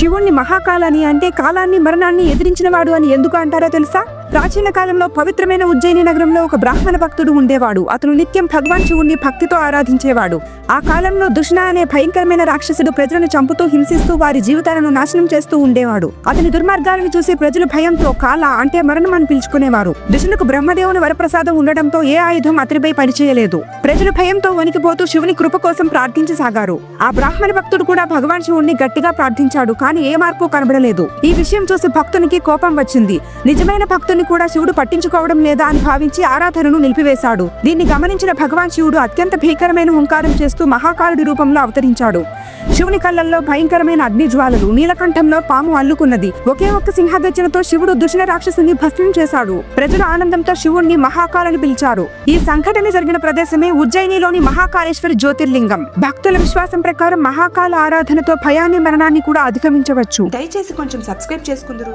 శివుణ్ణి మహాకాలని అంటే కాలాన్ని మరణాన్ని ఎదిరించినవాడు అని ఎందుకు అంటారో తెలుసా? ప్రాచీన కాలంలో పవిత్రమైన ఉజ్జయిని నగరంలో ఒక బ్రాహ్మణ భక్తుడు ఉండేవాడు. అతను నిత్యం భగవాన్ శివుణ్ణి భక్తితో ఆరాధించేవాడు. ఆ కాలంలో దుష్ణ అనే భయంకరమైన రాక్షసుడు ప్రజలను చంపుతూ హింసిస్తూ వారి జీవితాలను నాశనం చేస్తూ ఉండేవాడు. అతని దుర్మార్గాలను చూసి ప్రజలు భయంతో కాల అంటే మరణం అని పిలుచుకునేవారు. దుష్ణుకు బ్రహ్మదేవుని వరప్రసాదం ఉండడంతో ఏ ఆయుధం అతనిపై పనిచేయలేదు. ప్రజలు భయంతో వణికిపోతూ శివుని కృప కోసం ప్రార్థించసాగారు ఆ బ్రాహ్మణ భక్తుడు కూడా భగవాన్ శివుణ్ణి గట్టిగా ప్రార్థించాడు కానీ ఏ మార్పు కనబడలేదు. ఈ విషయం చూసి భక్తునికి కోపం వచ్చింది. నిజమైన భక్తుని కూడా శివుడు పట్టించుకోవడం లేదా అని భావించి ఆరాధనను నిలిపివేశాడు. దీన్ని గమనించిన భగవాన్ శివుడు అత్యంత భీకరమైన హుంకారం చేస్తూ మహాకాలుడి రూపంలో అవతరించాడు. శివుని కళ్ళల్లో భయంకరమైన అగ్ని జ్వాలలు నీలకంఠంలో పాము అల్లుకున్నది. ఒకే ఒక్క సింహగర్జనతో శివుడు దుష్ణ రాక్షసుని భస్మం చేశాడు. ప్రజలు ఆనందంతో శివుణ్ణి మహాకాలని పిలిచారు. ఈ సంఘటన జరిగిన ప్రదేశమే ఉజ్జయినిలోని మహాకాళేశ్వర జ్యోతిర్లింగం. భక్తుల విశ్వాసం ప్రకారం మహాకాల ఆరాధనతో భయాన్ని మరణాన్ని కూడా అధిగమించవచ్చు. దయచేసి కొంచెం సబ్స్క్రైబ్ చేసుకుందరు.